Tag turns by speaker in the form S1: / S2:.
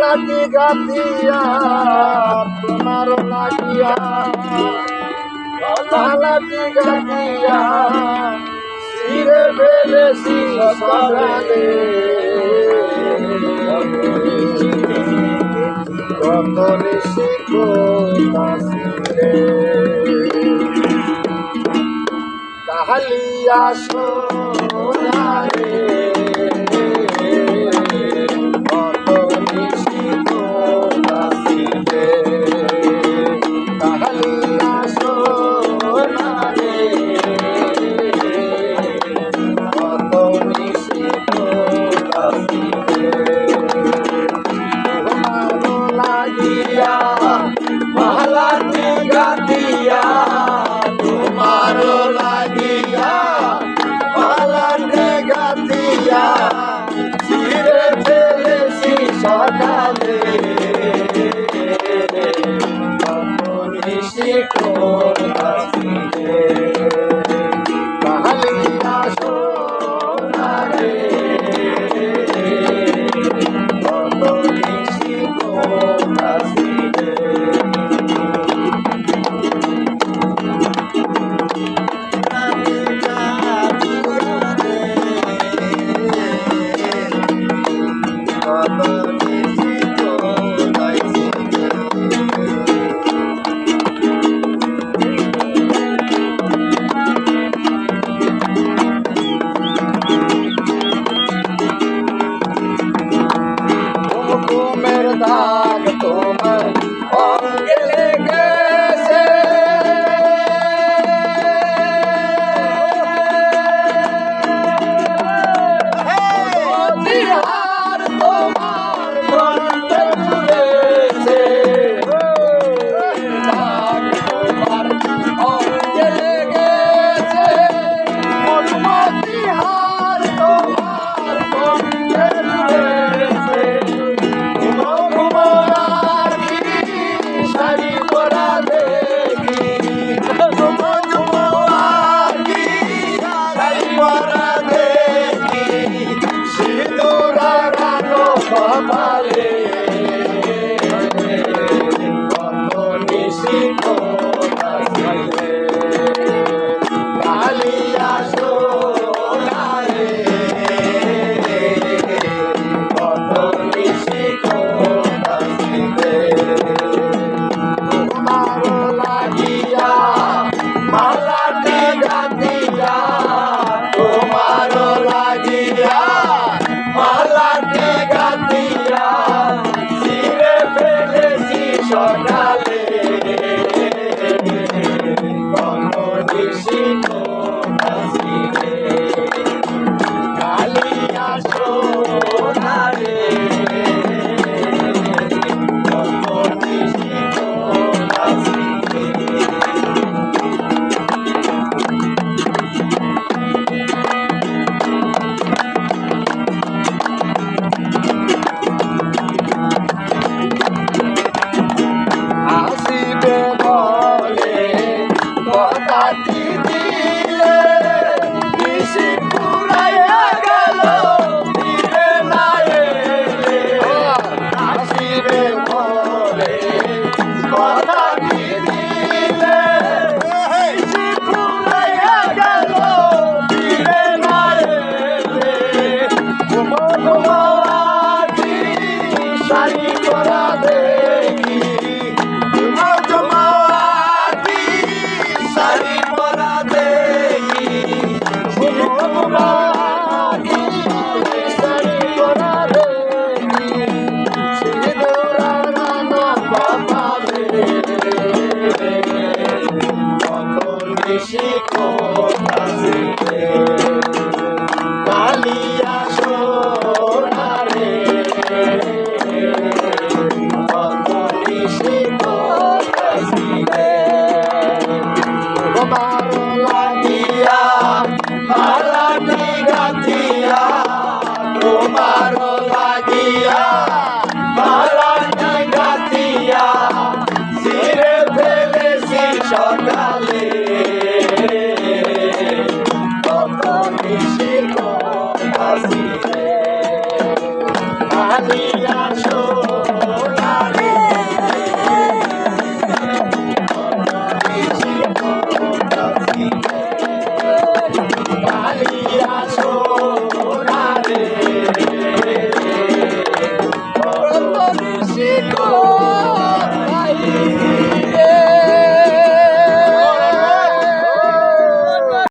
S1: লাগি গাতিয়া তোমার লাগিয়া নাকি Radha জাতি জাতি তোমার লাগিয়া মালাতে গাতিয়া শিরে ফেলেছি সকাল